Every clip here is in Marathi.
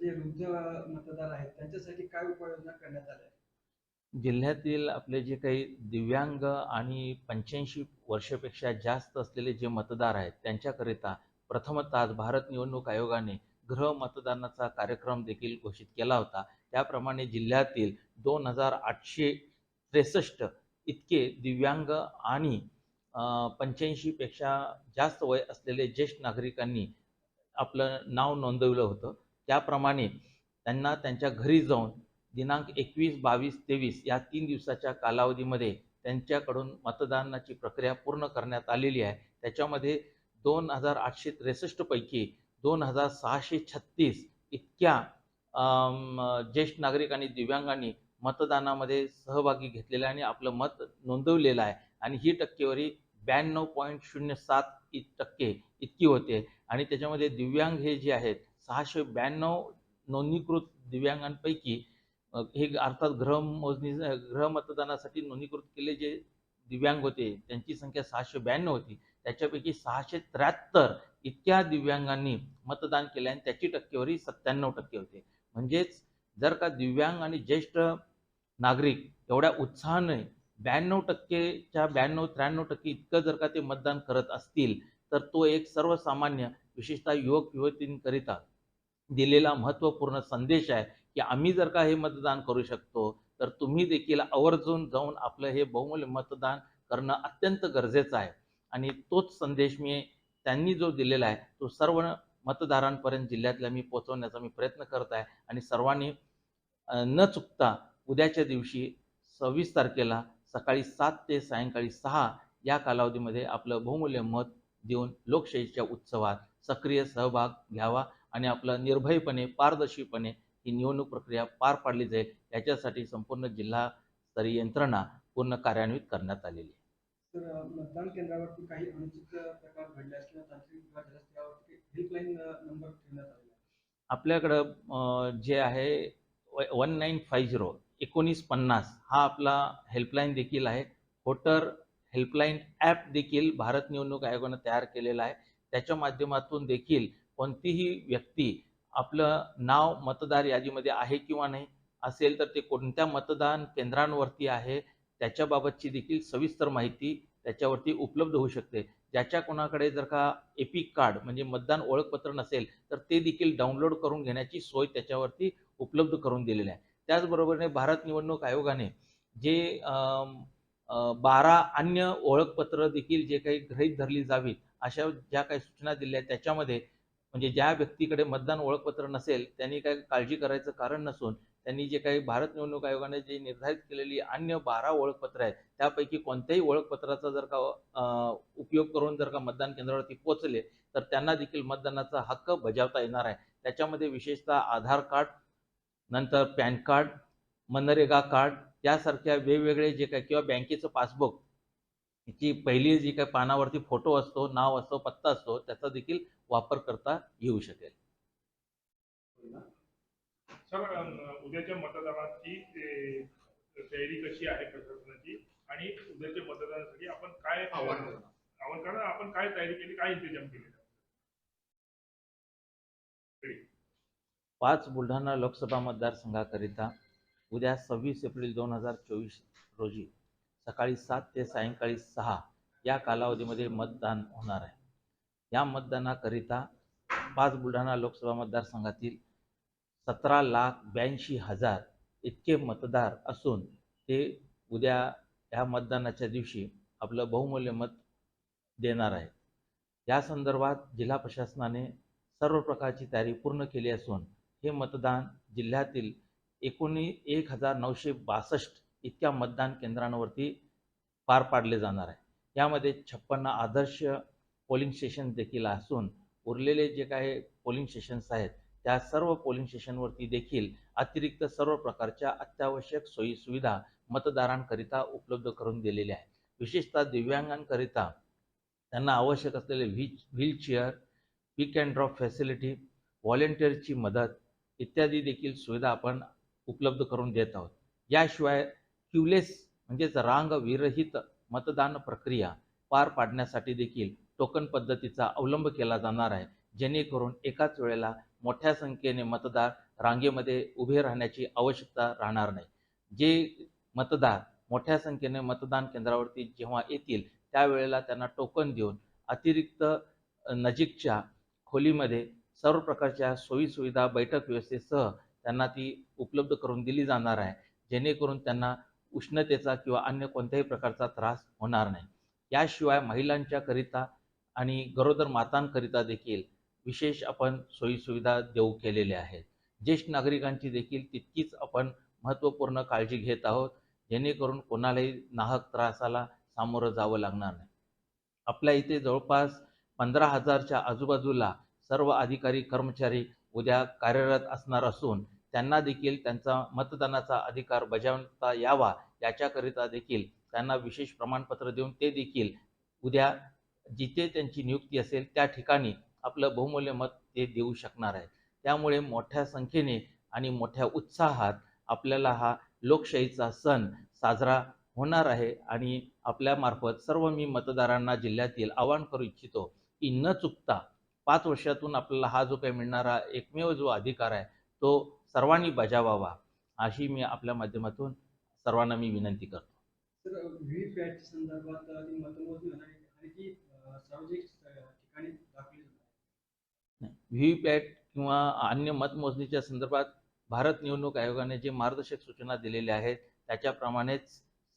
जे वृद्ध मतदार आहेत त्यांच्यासाठी काय उपाययोजना करण्यात आल्या? जिल्ह्यातील आपले जे काही दिव्यांग आणि पंच्याऐंशी वर्षापेक्षा जास्त असलेले जे मतदार आहेत त्यांच्याकरिता प्रथमतः भारत निवडणूक आयोगाने गृह मतदानाचा कार्यक्रम देखील घोषित केला होता. त्याप्रमाणे जिल्ह्यातील दोन हजार आठशे त्रेसष्ट इतके दिव्यांग आणि पंच्याऐंशीपेक्षा जास्त वय असलेले ज्येष्ठ नागरिकांनी आपलं नाव नोंदवलं होतं. त्याप्रमाणे त्यांना त्यांच्या घरी जाऊन दिनांक एकवीस बावीस तेवीस या तीन दिवसाच्या कालावधीमध्ये त्यांच्याकडून मतदानाची प्रक्रिया पूर्ण करण्यात आलेली आहे. त्याच्यामध्ये दोन हजार आठशे त्रेसष्टपैकी दोन हजार सहाशे छत्तीस इतक्या ज्येष्ठ नागरिक आणि दिव्यांगांनी मतदानामध्ये सहभागी घेतलेलं आहे आणि आपलं मत नोंदवलेलं आहे. आणि ही टक्केवारी ब्याण्णव पॉईंट शून्य सात इत टक्के इतकी होते. आणि त्याच्यामध्ये दिव्यांग हे जे आहेत सहाशे ब्याण्णव नोंदणीकृत दिव्यांगांपैकी हे अर्थात ग्रह मोजणी ग्रह मतदानासाठी नोंदणीकृत केले जे दिव्यांग होते त्यांची संख्या सहाशे ब्याण्णव होती. त्याच्यापैकी सहाशे त्र्याहत्तर इतक्या दिव्यांगांनी मतदान केले आणि त्याची टक्केवारी सत्त्याण्णव टक्के होते. म्हणजेच जर का दिव्यांग आणि ज्येष्ठ नागरिक एवढ्या उत्साहाने ब्याण्णव टक्केच्या ब्याण्णव त्र्याण्णव टक्के इतकं जर का ते मतदान करत असतील तर तो एक सर्वसामान्य विशेषतः युवक युवतींकरिता दिलेला महत्त्वपूर्ण संदेश आहे की आम्ही जर का हे मतदान करू शकतो तर तुम्ही देखील आवर्जून जाऊन आपलं हे बहुमूल्य मतदान करणं अत्यंत गरजेचं आहे. आणि तोच संदेश मी त्यांनी जो दिलेला आहे तो सर्व मतदारांपर्यंत जिल्ह्यातल्या मी पोहोचवण्याचा मी प्रयत्न करत आहे. आणि सर्वांनी न चुकता उद्याच्या दिवशी सव्वीस तारखेला सकाळी सात ते सायंकाळी सहा या कालावधीमध्ये आपलं बहुमूल्य मत देऊन लोकशाहीच्या उत्सवात सक्रिय सहभाग घ्यावा. आणि आपलं निर्भयपणे पारदर्शीपणे ही निवडणूक प्रक्रिया पार पाडली जाईल याच्यासाठी संपूर्ण जिल्हास्तरीय यंत्रणा पूर्ण कार्यान्वित करण्यात आलेली आहे. तर अ, मतदान केंद्रावरती काही अनुचित प्रकार घडल्यास किंवा तांत्रिक बिघाड झाल्यास त्यावरती हेल्पलाईन नंबर ठेवण्यात आलेला आहे. आपल्याकडं जे आहे वन नाईन फाय झिरो एकोणीस पन्नास हा आपला हेल्पलाईन देखील आहे. व्होटर हेल्पलाईन ॲप देखील भारत निवडणूक आयोगानं तयार केलेला आहे. त्याच्या माध्यमातून देखील कोणतीही व्यक्ती आपलं नाव मतदार यादीमध्ये आहे किंवा नाही असेल तर ते कोणत्या मतदान केंद्रांवरती आहे त्याच्याबाबतची देखील सविस्तर माहिती त्याच्यावरती उपलब्ध होऊ शकते. ज्याच्या कोणाकडे जर का एपिक कार्ड म्हणजे मतदान ओळखपत्र नसेल तर ते देखील डाउनलोड करून घेण्याची सोय त्याच्यावरती उपलब्ध करून दिलेली आहे. त्याचबरोबरने भारत निवडणूक आयोगाने जे बारा अन्य ओळखपत्र देखील जे काही गृहीत धरली जावीत अशा ज्या काही सूचना दिल्या त्याच्यामध्ये म्हणजे ज्या व्यक्तीकडे मतदान ओळखपत्र नसेल त्यांनी काही काळजी करायचं कारण नसून त्यांनी जे काही भारत निवडणूक आयोगाने जे निर्धारित केलेली अन्य बारा ओळखपत्र आहेत त्यापैकी कोणत्याही ओळखपत्राचा जर का उपयोग करून जर का मतदान केंद्रावरती पोहोचले तर त्यांना देखील मतदानाचा हक्क बजावता येणार आहे. त्याच्यामध्ये विशेषतः आधार कार्ड नंतर पॅन कार्ड मनरेगा कार्ड यासारख्या वेगवेगळे जे काय किंवा बँकेचं पासबुक ची पहिली जी काही पानावरती फोटो असतो नाव असतो पत्ता असतो त्याचा देखील वापर करता येऊ शकेल. उद्याच्या मतदानाची तयारी कशी आहे प्रशासनाची आणि उद्याच्या मतदानासाठी आपण काय आव्हान आव्हान करा आपण काय तयारी केली? काय इंतजाम केले? पाच बुलढाणा लोकसभा मतदारसंघाकरिता उद्या सव्वीस एप्रिल दोन हजार चोवीस रोजी सकाळी सात ते सायंकाळी सहा या कालावधीमध्ये मतदान होणार आहे. या मतदानाकरिता पाच बुलढाणा लोकसभा मतदारसंघातील सतरा लाख ब्याऐंशी हजार इतके मतदार असून ते उद्या ह्या मतदानाच्या दिवशी आपलं बहुमूल्य मत देणार आहे या संदर्भात जिल्हा प्रशासनाने सर्व प्रकारची तयारी पूर्ण केली असून हे मतदान जिल्ह्यातील एकोणी एक हजार नऊशे बासष्ट इतक्या मतदान केंद्रांवरती पार पाडले जाणार आहे. यामध्ये छप्पन्न आदर्श पोलिंग स्टेशन देखील असून उरलेले जे काही पोलिंग स्टेशन्स आहेत त्या सर्व पोलिंग स्टेशनवरती देखील अतिरिक्त सर्व प्रकारच्या अत्यावश्यक सोयी सुविधा मतदारांकरिता उपलब्ध करून दिलेल्या आहेत. विशेषतः दिव्यांगांकरिता त्यांना आवश्यक असलेले wheel wheelchair pick and drop facility व्हॉलेंटिअरची मदत इत्यादी देखील सुविधा आपण उपलब्ध करून देत आहोत. याशिवाय क्युलेस म्हणजेच रांग विरहित मतदान प्रक्रिया पार पाडण्यासाठी देखील टोकन पद्धतीचा अवलंब केला जाणार आहे. जेणेकरून एकाच वेळेला मोठ्या संख्येने मतदार रांगेमध्ये उभे राहण्याची आवश्यकता राहणार नाही. जे मतदार मोठ्या संख्येने मतदान केंद्रावरती जेव्हा येतील त्यावेळेला त्यांना टोकन देऊन अतिरिक्त नजीकच्या खोलीमध्ये सर्व प्रकारच्या सोयीसुविधा बैठक व्यवस्थेसह त्यांना ती उपलब्ध करून दिली जाणार आहे. जेणेकरून त्यांना उष्णतेचा किंवा अन्य कोणत्याही प्रकारचा त्रास होणार नाही. याशिवाय महिलांच्याकरिता आणि गरोदर मातांकरिता देखील विशेष आपण सोयीसुविधा देऊ केलेल्या आहेत. ज्येष्ठ नागरिकांची देखील तितकीच आपण महत्त्वपूर्ण काळजी घेत आहोत जेणेकरून कोणालाही नाहक त्रासाला सामोरं जावं लागणार नाही. आपल्या इथे जवळपास पंधरा हजारच्या आजूबाजूला सर्व अधिकारी कर्मचारी उद्या कार्यरत असणार असून त्यांना देखील त्यांचा मतदानाचा अधिकार बजावता यावा याच्याकरिता देखील त्यांना विशेष प्रमाणपत्र देऊन ते देखील उद्या जिथे त्यांची नियुक्ती असेल त्या ठिकाणी आपलं बहुमूल्य मत ते देऊ शकणार आहे त्यामुळे मोठ्या संख्येने आणि मोठ्या उत्साहात आपल्याला हा लोकशाहीचा सण साजरा होणार आहे आणि आपल्यामार्फत सर्व मी मतदारांना जिल्ह्यातील आवाहन करू इच्छितो की न चुकता पाच वर्षातून आपल्याला हा जो काही मिळणारा एकमेव जो अधिकार आहे तो सर्वांनी बजावावा अशी मी आपल्या माध्यमातून सर्वांना मी विनंती करतो तर व्ही पॅटच्या संदर्भात अ, ती मतमोजणी होणार आहे आणि ती अ, सार्वजनिक अ, ठिकाणी दाखवली जाणार आहे. व्ही पॅट किंवा अन्य मतमोजणीच्या संदर्भात भारत निवडणूक आयोगाने जे मार्गदर्शक सूचना दिलेल्या आहेत त्याच्याप्रमाणेच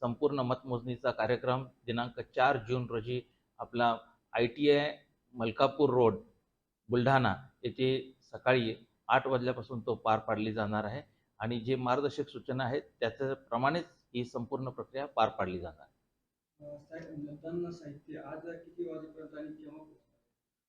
संपूर्ण मतमोजणीचा कार्यक्रम दिनांक चार जून रोजी आपला I T I Malkapur road Buldhana येथे सकाळी आठ वाजल्यापासून तो पार पाडली जाणार आहे आणि जे मार्गदर्शक सूचना आहेत त्याच्याप्रमाणेच ही संपूर्ण प्रक्रिया पार पाडली जाणार.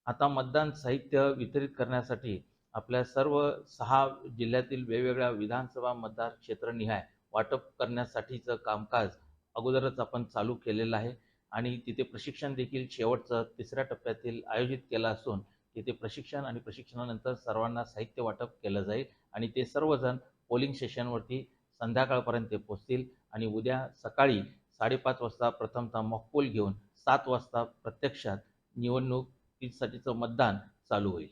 आता मतदान साहित्य वितरित करण्यासाठी आपल्या सर्व सहा जिल्ह्यातील वेगवेगळ्या विधानसभा मतदार क्षेत्रनिहाय वाटप करण्यासाठीचं कामकाज अगोदरच आपण चालू केलेलं आहे आणि तिथे प्रशिक्षण देखील शेवटचं तिसऱ्या टप्प्यातील आयोजित केलं असून तिथे प्रशिक्षण आणि प्रशिक्षणानंतर सर्वांना साहित्य वाटप केलं जाईल आणि ते सर्वजण पोलिंग स्टेशनवरती संध्याकाळपर्यंत पोचतील आणि उद्या सकाळी साडेपाच वाजता प्रथमतः मॉकपोल घेऊन सात वाजता प्रत्यक्षात निवडणुकीसाठीचं मतदान चालू होईल.